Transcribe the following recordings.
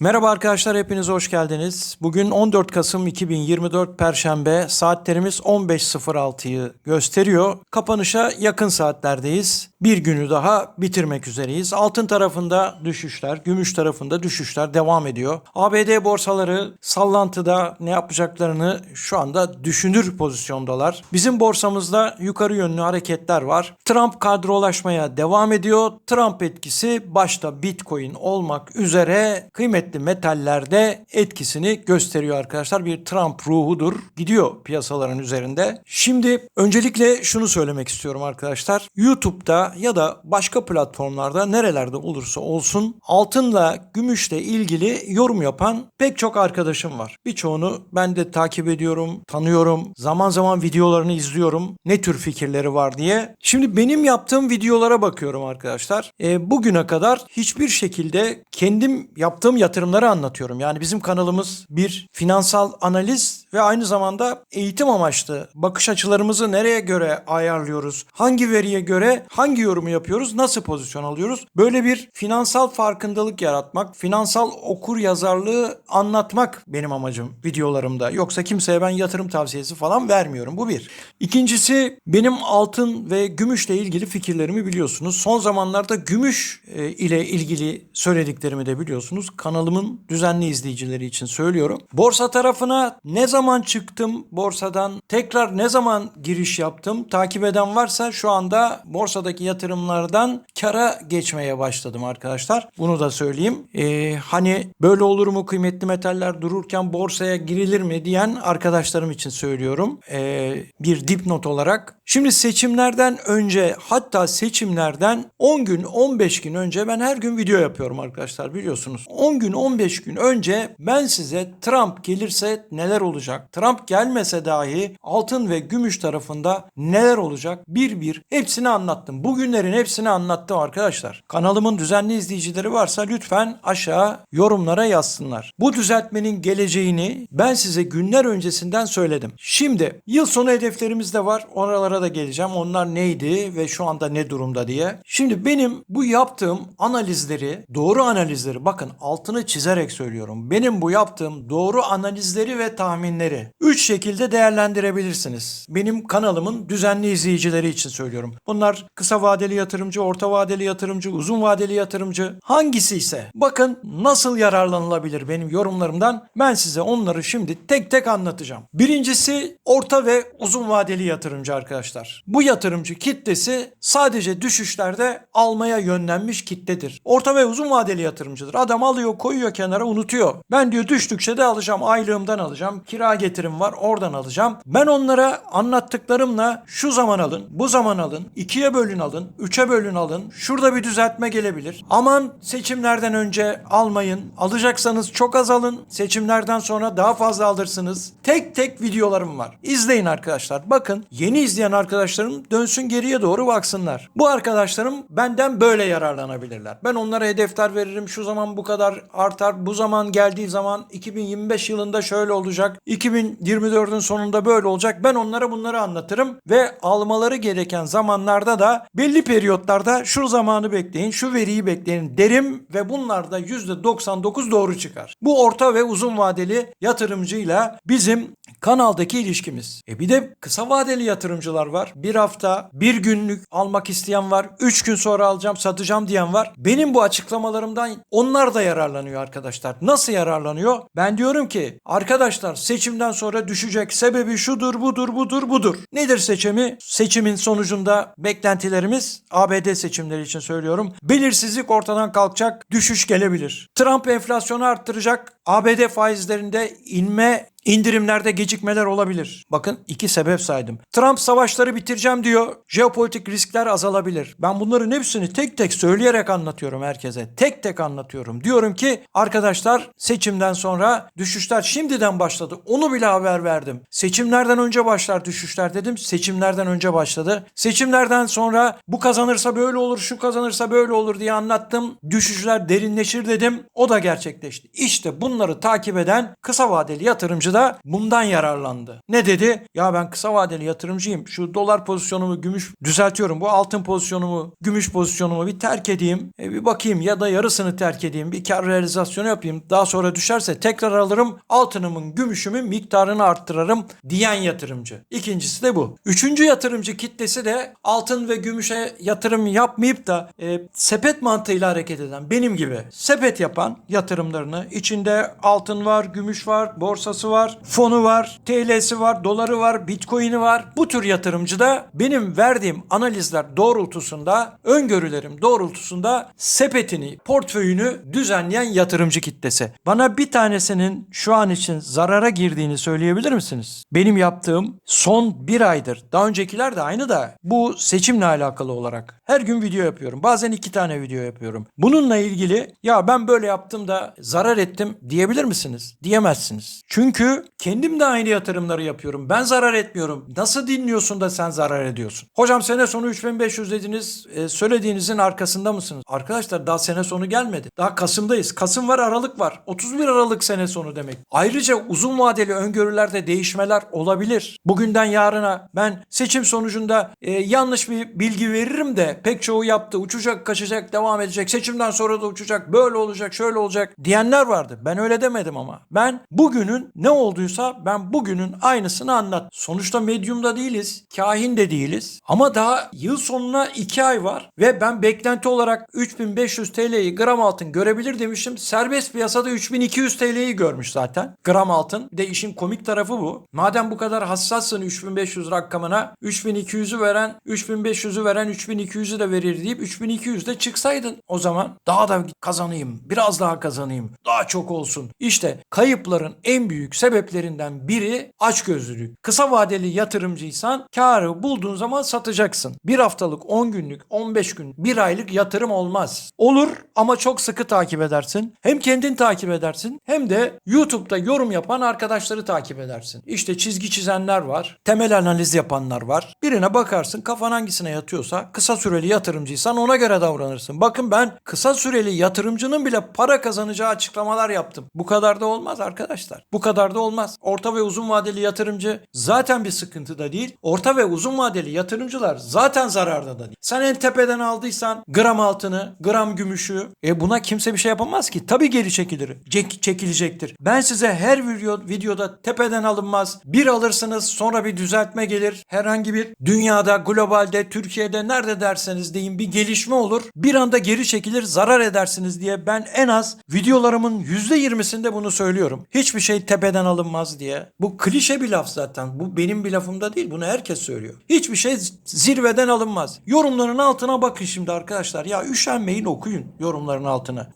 Merhaba arkadaşlar hepiniz hoş geldiniz. Bugün 14 Kasım 2024 Perşembe saatlerimiz 15.06'yı gösteriyor. Kapanışa yakın saatlerdeyiz. Bir günü daha bitirmek üzereyiz. Altın tarafında düşüşler, gümüş tarafında düşüşler devam ediyor. ABD borsaları sallantıda ne yapacaklarını şu anda düşünür pozisyondalar. Bizim borsamızda yukarı yönlü hareketler var. Trump kadrolaşmaya devam ediyor. Trump etkisi başta Bitcoin olmak üzere kıymetli metallerde etkisini gösteriyor arkadaşlar. Bir Trump ruhudur. Gidiyor piyasaların üzerinde. Şimdi öncelikle şunu söylemek istiyorum arkadaşlar. YouTube'da ya da başka platformlarda nerelerde olursa olsun altınla gümüşle ilgili yorum yapan pek çok arkadaşım var. Birçoğunu ben de takip ediyorum, tanıyorum. Zaman zaman videolarını izliyorum. Ne tür fikirleri var diye. Şimdi benim yaptığım videolara bakıyorum arkadaşlar. E, bugüne kadar hiçbir şekilde kendim yaptığım yatırımları anlatıyorum. Yani bizim kanalımız bir finansal analiz ve aynı zamanda eğitim amaçlı bakış açılarımızı nereye göre ayarlıyoruz? Hangi veriye göre hangi yorumu yapıyoruz? Nasıl pozisyon alıyoruz? Böyle bir finansal farkındalık yaratmak, finansal okur yazarlığı anlatmak benim amacım videolarımda. Yoksa kimseye ben yatırım tavsiyesi falan vermiyorum. Bu bir. İkincisi benim altın ve gümüşle ilgili fikirlerimi biliyorsunuz. Son zamanlarda gümüş e, ile ilgili söylediklerimi de biliyorsunuz. Kanalımın düzenli izleyicileri için söylüyorum. Borsa tarafına ne zaman çıktım borsadan, tekrar ne zaman giriş yaptım takip eden varsa şu anda borsadaki yatırımlardan kara geçmeye başladım arkadaşlar. Bunu da söyleyeyim. Ee, hani böyle olur mu kıymetli metaller dururken borsaya girilir mi diyen arkadaşlarım için söylüyorum. Ee, bir dipnot olarak. Şimdi seçimlerden önce hatta seçimlerden 10 gün 15 gün önce ben her gün video yapıyorum arkadaşlar biliyorsunuz. 10 gün 15 gün önce ben size Trump gelirse neler olacak? Trump gelmese dahi altın ve gümüş tarafında neler olacak? Bir bir hepsini anlattım. Bugünlerin hepsini anlattım arkadaşlar. Kanalımın düzenli izleyicileri varsa lütfen aşağı yorumlara yazsınlar. Bu düzeltmenin geleceğini ben size günler öncesinden söyledim. Şimdi yıl sonu hedeflerimiz de var. Oralara da geleceğim. Onlar neydi ve şu anda ne durumda diye. Şimdi benim bu yaptığım analizleri, doğru analizleri bakın altını çizerek söylüyorum. Benim bu yaptığım doğru analizleri ve tahminleri 3 şekilde değerlendirebilirsiniz. Benim kanalımın düzenli izleyicileri için söylüyorum. Bunlar kısa vadeli yatırımcı, orta vadeli yatırımcı, uzun vadeli yatırımcı hangisi ise bakın nasıl yararlanılabilir benim yorumlarımdan ben size onları şimdi tek tek anlatacağım. Birincisi orta ve uzun vadeli yatırımcı arkadaşlar. Bu yatırımcı kitlesi sadece düşüşlerde almaya yönlenmiş kitledir. Orta ve uzun vadeli yatırımcıdır. Adam alıyor koyuyor kenara unutuyor. Ben diyor düştükçe de alacağım aylığımdan alacağım. Kira getirim var oradan alacağım. Ben onlara anlattıklarımla şu zaman alın, bu zaman alın, ikiye bölün alın, üçe bölün alın. Şurada bir düzeltme gelebilir. Aman seçimlerden önce almayın. Alacaksanız çok az alın. Seçimlerden sonra daha fazla alırsınız. Tek tek videolarım var. İzleyin arkadaşlar. Bakın yeni izleyen arkadaşlarım dönsün geriye doğru baksınlar. Bu arkadaşlarım benden böyle yararlanabilirler. Ben onlara hedefler veririm. Şu zaman bu kadar artar. Bu zaman geldiği zaman 2025 yılında şöyle olacak. 2024'ün sonunda böyle olacak. Ben onlara bunları anlatırım ve almaları gereken zamanlarda da belli periyotlarda şu zamanı bekleyin, şu veriyi bekleyin derim ve bunlar da %99 doğru çıkar. Bu orta ve uzun vadeli yatırımcıyla bizim kanaldaki ilişkimiz. E bir de kısa vadeli yatırımcılar var. Bir hafta, bir günlük almak isteyen var. Üç gün sonra alacağım, satacağım diyen var. Benim bu açıklamalarımdan onlar da yararlanıyor arkadaşlar. Nasıl yararlanıyor? Ben diyorum ki arkadaşlar seçimden sonra düşecek sebebi şudur, budur, budur, budur. Nedir seçimi? Seçimin sonucunda beklentilerimiz ABD seçimleri için söylüyorum. Belirsizlik ortadan kalkacak, düşüş gelebilir. Trump enflasyonu arttıracak, ABD faizlerinde inme İndirimlerde gecikmeler olabilir. Bakın iki sebep saydım. Trump savaşları bitireceğim diyor. Jeopolitik riskler azalabilir. Ben bunların hepsini tek tek söyleyerek anlatıyorum herkese. Tek tek anlatıyorum. Diyorum ki arkadaşlar seçimden sonra düşüşler şimdiden başladı. Onu bile haber verdim. Seçimlerden önce başlar düşüşler dedim. Seçimlerden önce başladı. Seçimlerden sonra bu kazanırsa böyle olur, şu kazanırsa böyle olur diye anlattım. Düşüşler derinleşir dedim. O da gerçekleşti. İşte bunun bunları takip eden kısa vadeli yatırımcı da bundan yararlandı. Ne dedi? Ya ben kısa vadeli yatırımcıyım. Şu dolar pozisyonumu gümüş düzeltiyorum. Bu altın pozisyonumu, gümüş pozisyonumu bir terk edeyim. E bir bakayım ya da yarısını terk edeyim. Bir kar realizasyonu yapayım. Daha sonra düşerse tekrar alırım. Altınımın, gümüşümün miktarını arttırırım diyen yatırımcı. İkincisi de bu. Üçüncü yatırımcı kitlesi de altın ve gümüşe yatırım yapmayıp da e, sepet mantığıyla hareket eden benim gibi sepet yapan yatırımlarını içinde altın var, gümüş var, borsası var, fonu var, TL'si var, doları var, bitcoin'i var. Bu tür yatırımcı da benim verdiğim analizler doğrultusunda, öngörülerim doğrultusunda sepetini, portföyünü düzenleyen yatırımcı kitlesi. Bana bir tanesinin şu an için zarara girdiğini söyleyebilir misiniz? Benim yaptığım son bir aydır. Daha öncekiler de aynı da bu seçimle alakalı olarak. Her gün video yapıyorum. Bazen iki tane video yapıyorum. Bununla ilgili ya ben böyle yaptım da zarar ettim diyebilir misiniz? Diyemezsiniz. Çünkü kendim de aynı yatırımları yapıyorum. Ben zarar etmiyorum. Nasıl dinliyorsun da sen zarar ediyorsun? Hocam sene sonu 3500 dediniz. E, söylediğinizin arkasında mısınız? Arkadaşlar daha sene sonu gelmedi. Daha Kasım'dayız. Kasım var, Aralık var. 31 Aralık sene sonu demek. Ayrıca uzun vadeli öngörülerde değişmeler olabilir. Bugünden yarına ben seçim sonucunda e, yanlış bir bilgi veririm de pek çoğu yaptı. Uçacak, kaçacak, devam edecek. Seçimden sonra da uçacak. Böyle olacak, şöyle olacak diyenler vardı. Ben öyle demedim ama. Ben bugünün ne olduysa ben bugünün aynısını anlat. Sonuçta medyumda değiliz. Kahin de değiliz. Ama daha yıl sonuna 2 ay var ve ben beklenti olarak 3500 TL'yi gram altın görebilir demiştim. Serbest piyasada 3200 TL'yi görmüş zaten. Gram altın. Bir de işin komik tarafı bu. Madem bu kadar hassassın 3500 rakamına 3200'ü veren 3500'ü veren 3200'ü de verir deyip 3200 de çıksaydın o zaman daha da kazanayım. Biraz daha kazanayım. Daha çok olsun. İşte kayıpların en büyük sebeplerinden biri açgözlülük. Kısa vadeli yatırımcıysan karı bulduğun zaman satacaksın. Bir haftalık, 10 günlük, 15 gün, bir aylık yatırım olmaz. Olur ama çok sıkı takip edersin. Hem kendin takip edersin hem de YouTube'da yorum yapan arkadaşları takip edersin. İşte çizgi çizenler var. Temel analiz yapanlar var. Birine bakarsın kafan hangisine yatıyorsa kısa süreli yatırımcıysan ona göre davranırsın. Bakın ben kısa süreli yatırımcının bile para kazanacağı açıklamalar yaptım. Bu kadar da olmaz arkadaşlar. Bu kadar da olmaz. Orta ve uzun vadeli yatırımcı zaten bir sıkıntıda değil. Orta ve uzun vadeli yatırımcılar zaten zararda da değil. Sen en tepeden aldıysan gram altını, gram gümüşü e buna kimse bir şey yapamaz ki. Tabii geri çekilir. Cek- çekilecektir. Ben size her video, videoda tepeden alınmaz. Bir alırsınız sonra bir düzeltme gelir. Herhangi bir dünyada, globalde, Türkiye'de nerede derseniz deyin bir gelişme olur. Bir anda geri çekilir zarar edersiniz diye ben en az videolarımın %20'sinde bunu söylüyorum. Hiçbir şey tepeden alınmaz diye. Bu klişe bir laf zaten. Bu benim bir lafım da değil. Bunu herkes söylüyor. Hiçbir şey zirveden alınmaz. Yorumların altına bakın şimdi arkadaşlar. Ya üşenmeyin okuyun yorumların altına.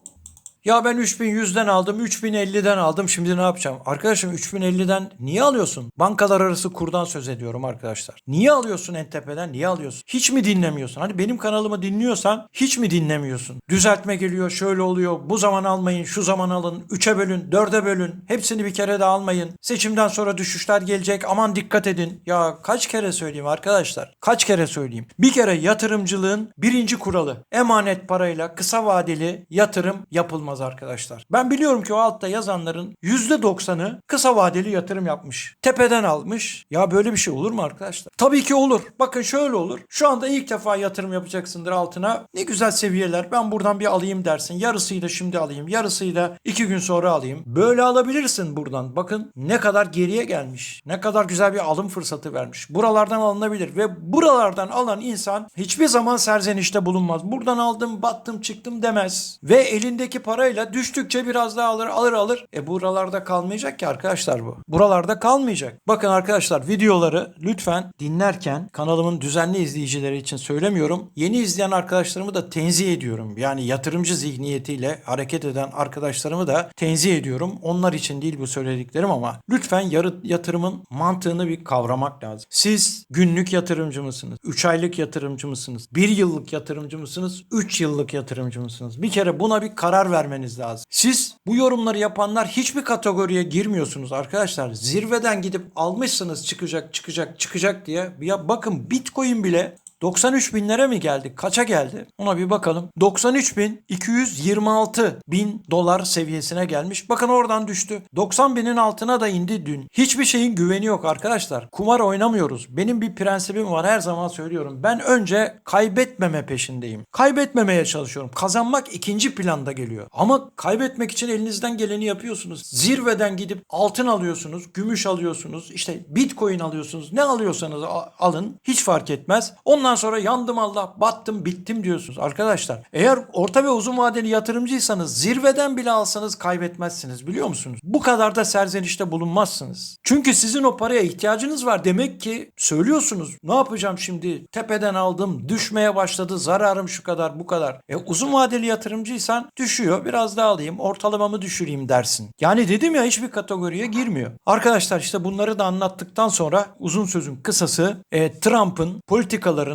Ya ben 3100'den aldım, 3050'den aldım. Şimdi ne yapacağım? Arkadaşım 3050'den niye alıyorsun? Bankalar arası kurdan söz ediyorum arkadaşlar. Niye alıyorsun en? Niye alıyorsun? Hiç mi dinlemiyorsun? Hani benim kanalımı dinliyorsan hiç mi dinlemiyorsun? Düzeltme geliyor, şöyle oluyor. Bu zaman almayın, şu zaman alın. 3'e bölün, 4'e bölün. Hepsini bir kere de almayın. Seçimden sonra düşüşler gelecek. Aman dikkat edin. Ya kaç kere söyleyeyim arkadaşlar? Kaç kere söyleyeyim? Bir kere yatırımcılığın birinci kuralı. Emanet parayla kısa vadeli yatırım yapılmaz arkadaşlar. Ben biliyorum ki o altta yazanların %90'ı kısa vadeli yatırım yapmış. Tepeden almış. Ya böyle bir şey olur mu arkadaşlar? Tabii ki olur. Bakın şöyle olur. Şu anda ilk defa yatırım yapacaksındır altına. Ne güzel seviyeler. Ben buradan bir alayım dersin. Yarısıyı da şimdi alayım. Yarısıyı da iki gün sonra alayım. Böyle alabilirsin buradan. Bakın ne kadar geriye gelmiş. Ne kadar güzel bir alım fırsatı vermiş. Buralardan alınabilir ve buralardan alan insan hiçbir zaman serzenişte bulunmaz. Buradan aldım, battım, çıktım demez. Ve elindeki parayla düştükçe biraz daha alır, alır, alır. E buralarda kalmayacak ki arkadaşlar bu. Buralarda kalmayacak. Bakın arkadaşlar videoları lütfen dinlerken kanalımın düzenli izleyicileri için söylemiyorum. Yeni izleyen arkadaşlarımı da tenzih ediyorum. Yani yatırımcı zihniyetiyle hareket eden arkadaşlarımı da tenzih ediyorum. Onlar için değil bu söylediklerim ama lütfen yarı yatırımın mantığını bir kavramak lazım. Siz günlük yatırımcı mısınız? 3 aylık yatırımcı mısınız? 1 yıllık yatırımcı mısınız? 3 yıllık yatırımcı mısınız? Bir kere buna bir karar vermeniz lazım. Siz bu yorumları yapanlar hiçbir kategoriye girmiyorsunuz arkadaşlar. Zirveden gidip almışsınız çıkacak çıkacak çıkacak diye. Ya bakın Bitcoin bile 93 binlere mi geldi? Kaça geldi? Ona bir bakalım. 93 bin 226 bin dolar seviyesine gelmiş. Bakın oradan düştü. 90 binin altına da indi dün. Hiçbir şeyin güveni yok arkadaşlar. Kumar oynamıyoruz. Benim bir prensibim var her zaman söylüyorum. Ben önce kaybetmeme peşindeyim. Kaybetmemeye çalışıyorum. Kazanmak ikinci planda geliyor. Ama kaybetmek için elinizden geleni yapıyorsunuz. Zirveden gidip altın alıyorsunuz, gümüş alıyorsunuz, işte bitcoin alıyorsunuz. Ne alıyorsanız alın hiç fark etmez. Ondan sonra yandım Allah, battım, bittim diyorsunuz. Arkadaşlar eğer orta ve uzun vadeli yatırımcıysanız zirveden bile alsanız kaybetmezsiniz biliyor musunuz? Bu kadar da serzenişte bulunmazsınız. Çünkü sizin o paraya ihtiyacınız var. Demek ki söylüyorsunuz. Ne yapacağım şimdi? Tepeden aldım, düşmeye başladı, zararım şu kadar, bu kadar. E uzun vadeli yatırımcıysan düşüyor. Biraz daha alayım, ortalamamı düşüreyim dersin. Yani dedim ya hiçbir kategoriye girmiyor. Arkadaşlar işte bunları da anlattıktan sonra uzun sözün kısası e, Trump'ın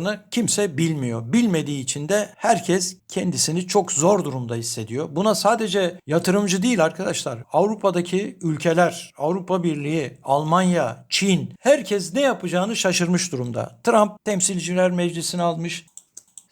politikalarını kimse bilmiyor. Bilmediği için de herkes kendisini çok zor durumda hissediyor. Buna sadece yatırımcı değil arkadaşlar. Avrupa'daki ülkeler, Avrupa Birliği, Almanya, Çin herkes ne yapacağını şaşırmış durumda. Trump temsilciler meclisini almış.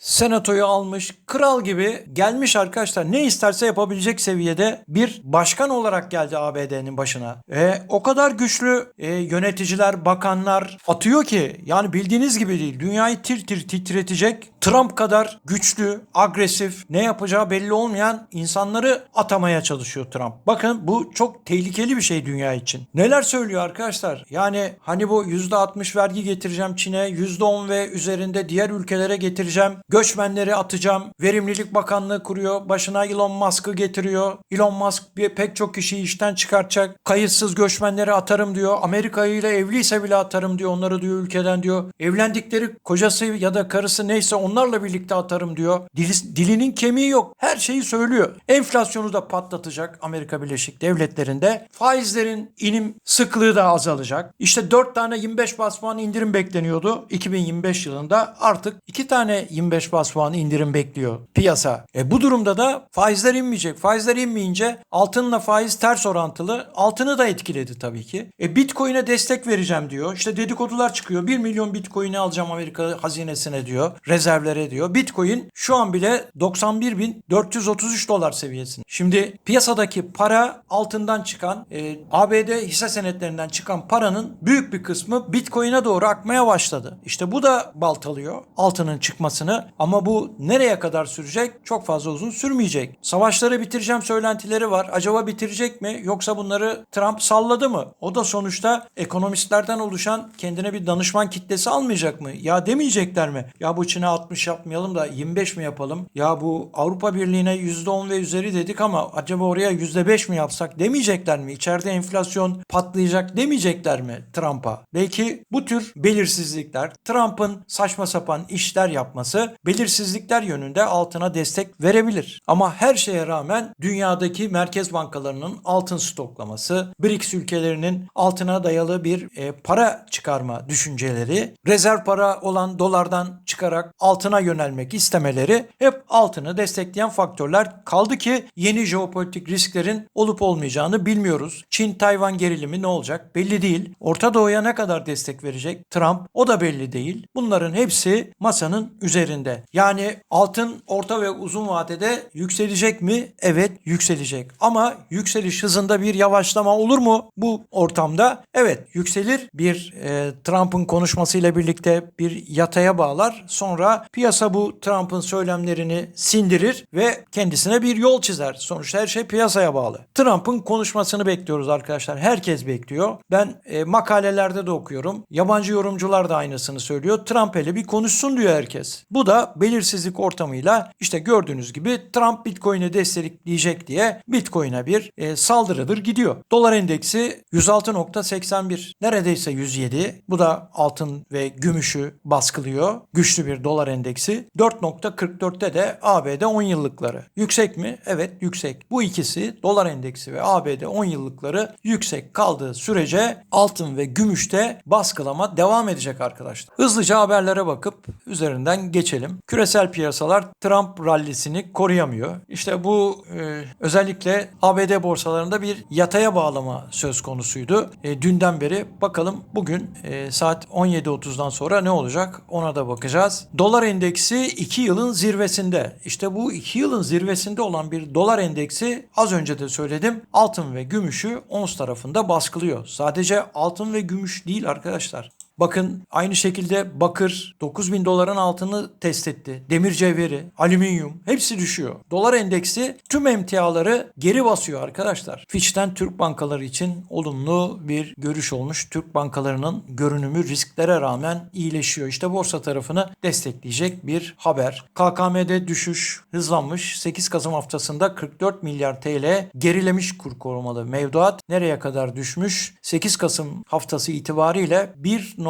Senatoyu almış, kral gibi gelmiş arkadaşlar. Ne isterse yapabilecek seviyede bir başkan olarak geldi ABD'nin başına. E, o kadar güçlü e, yöneticiler, bakanlar atıyor ki yani bildiğiniz gibi değil. Dünyayı tir tir titretecek Trump kadar güçlü, agresif, ne yapacağı belli olmayan insanları atamaya çalışıyor Trump. Bakın bu çok tehlikeli bir şey dünya için. Neler söylüyor arkadaşlar? Yani hani bu %60 vergi getireceğim Çin'e, %10 ve üzerinde diğer ülkelere getireceğim. Göçmenleri atacağım. Verimlilik Bakanlığı kuruyor. Başına Elon Musk'ı getiriyor. Elon Musk bir, pek çok kişiyi işten çıkartacak. Kayıtsız göçmenleri atarım diyor. Amerika ile evliyse bile atarım diyor. Onları diyor ülkeden diyor. Evlendikleri kocası ya da karısı neyse onlarla birlikte atarım diyor. Dili- dilinin kemiği yok. Her şeyi söylüyor. Enflasyonu da patlatacak Amerika Birleşik Devletleri'nde. Faizlerin inim sıklığı da azalacak. İşte 4 tane 25 bas puan indirim bekleniyordu 2025 yılında. Artık 2 tane 25 bas puan indirim bekliyor piyasa. E bu durumda da faizler inmeyecek. Faizler inmeyince altınla faiz ters orantılı. Altını da etkiledi tabii ki. E Bitcoin'e destek vereceğim diyor. İşte dedikodular çıkıyor. 1 milyon Bitcoin'i alacağım Amerika hazinesine diyor. Rezervlere diyor. Bitcoin şu an bile 91.433 dolar seviyesinde. Şimdi piyasadaki para altından çıkan e, ABD hisse senetlerinden çıkan paranın büyük bir kısmı Bitcoin'e doğru akmaya başladı. İşte bu da baltalıyor altının çıkmasını ama bu nereye kadar sürecek? Çok fazla uzun sürmeyecek. Savaşları bitireceğim söylentileri var. Acaba bitirecek mi yoksa bunları Trump salladı mı? O da sonuçta ekonomistlerden oluşan kendine bir danışman kitlesi almayacak mı? Ya demeyecekler mi? Ya bu Çin'e 60 yapmayalım da 25 mi yapalım? Ya bu Avrupa Birliği'ne %10 ve üzeri dedik ama acaba oraya %5 mi yapsak demeyecekler mi? İçeride enflasyon patlayacak demeyecekler mi Trump'a? Belki bu tür belirsizlikler Trump'ın saçma sapan işler yapması belirsizlikler yönünde altına destek verebilir. Ama her şeye rağmen dünyadaki merkez bankalarının altın stoklaması, BRICS ülkelerinin altına dayalı bir e, para çıkarma düşünceleri, rezerv para olan dolardan çıkarak altına yönelmek istemeleri hep altını destekleyen faktörler. Kaldı ki yeni jeopolitik risklerin olup olmayacağını bilmiyoruz. Çin-Tayvan gerilimi ne olacak belli değil. Orta Doğu'ya ne kadar destek verecek Trump o da belli değil. Bunların hepsi masanın üzerinde. Yani altın orta ve uzun vadede yükselecek mi? Evet yükselecek. Ama yükseliş hızında bir yavaşlama olur mu bu ortamda? Evet yükselir. Bir e, Trump'ın konuşmasıyla birlikte bir yataya bağlar. Sonra piyasa bu Trump'ın söylemlerini sindirir ve kendisine bir yol çizer. Sonuçta her şey piyasaya bağlı. Trump'ın konuşmasını bekliyoruz arkadaşlar. Herkes bekliyor. Ben e, makalelerde de okuyorum. Yabancı yorumcular da aynısını söylüyor. Trump hele bir konuşsun diyor herkes. Bu da belirsizlik ortamıyla işte gördüğünüz gibi Trump Bitcoin'i destekleyecek diye Bitcoin'e bir e, saldırıdır gidiyor. Dolar endeksi 106.81 neredeyse 107. Bu da altın ve gümüşü baskılıyor. Güçlü bir dolar endeksi endeksi. 4.44'te de ABD 10 yıllıkları. Yüksek mi? Evet yüksek. Bu ikisi dolar endeksi ve ABD 10 yıllıkları yüksek kaldığı sürece altın ve gümüşte baskılama devam edecek arkadaşlar. Hızlıca haberlere bakıp üzerinden geçelim. Küresel piyasalar Trump rallisini koruyamıyor. İşte bu e, özellikle ABD borsalarında bir yataya bağlama söz konusuydu. E, dünden beri bakalım bugün e, saat 17.30'dan sonra ne olacak ona da bakacağız. Dolar endeksi 2 yılın zirvesinde. İşte bu 2 yılın zirvesinde olan bir dolar endeksi az önce de söyledim altın ve gümüşü ons tarafında baskılıyor. Sadece altın ve gümüş değil arkadaşlar. Bakın aynı şekilde bakır 9000 doların altını test etti. Demir cevheri, alüminyum hepsi düşüyor. Dolar endeksi tüm emtiaları geri basıyor arkadaşlar. Fitch'ten Türk bankaları için olumlu bir görüş olmuş. Türk bankalarının görünümü risklere rağmen iyileşiyor. İşte borsa tarafını destekleyecek bir haber. KKM'de düşüş hızlanmış. 8 Kasım haftasında 44 milyar TL gerilemiş kur korumalı mevduat. Nereye kadar düşmüş? 8 Kasım haftası itibariyle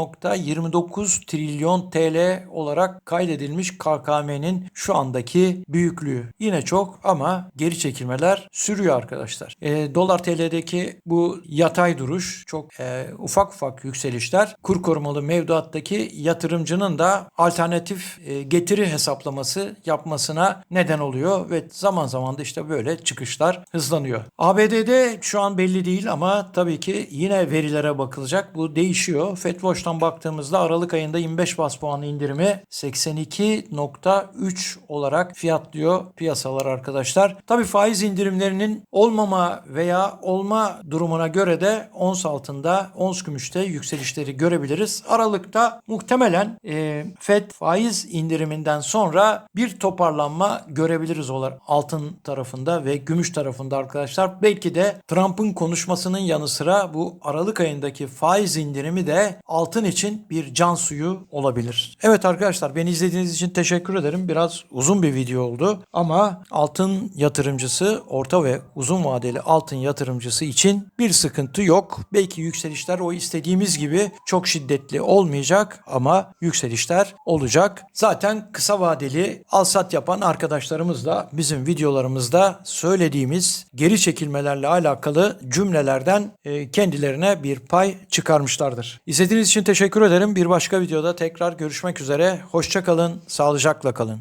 1.29 trilyon TL olarak kaydedilmiş KKM'nin şu andaki büyüklüğü. Yine çok ama geri çekilmeler sürüyor arkadaşlar. E, Dolar TL'deki bu yatay duruş çok e, ufak ufak yükselişler kur korumalı mevduattaki yatırımcının da alternatif e, getiri hesaplaması yapmasına neden oluyor ve zaman zaman da işte böyle çıkışlar hızlanıyor. ABD'de şu an belli değil ama tabii ki yine verilere bakılacak. Bu değişiyor. FedWatch'tan baktığımızda Aralık ayında 25 bas puan indirimi 82.3 olarak fiyatlıyor piyasalar arkadaşlar. Tabii faiz indirimlerinin olmama veya olma durumuna göre de ons altında, ons gümüşte yükselişleri görebiliriz. Aralıkta muhtemelen e, Fed faiz indiriminden sonra bir toparlanma görebiliriz olarak altın tarafında ve gümüş tarafında arkadaşlar. Belki de Trump'ın konuşmasının yanı sıra bu Aralık ayındaki faiz indirimi de altın için bir can suyu olabilir. Evet arkadaşlar beni izlediğiniz için teşekkür ederim. Biraz uzun bir video oldu ama altın yatırımcısı, orta ve uzun vadeli altın yatırımcısı için bir sıkıntı yok. Belki yükselişler o istediğimiz gibi çok şiddetli olmayacak ama yükselişler olacak. Zaten kısa vadeli alsat yapan arkadaşlarımız da bizim videolarımızda söylediğimiz geri çekilmelerle alakalı cümlelerden e, kendilerine bir pay çıkarmışlardır. İzlediğiniz için teşekkür ederim. Bir başka videoda tekrar görüşmek üzere. Hoşça kalın, sağlıcakla kalın.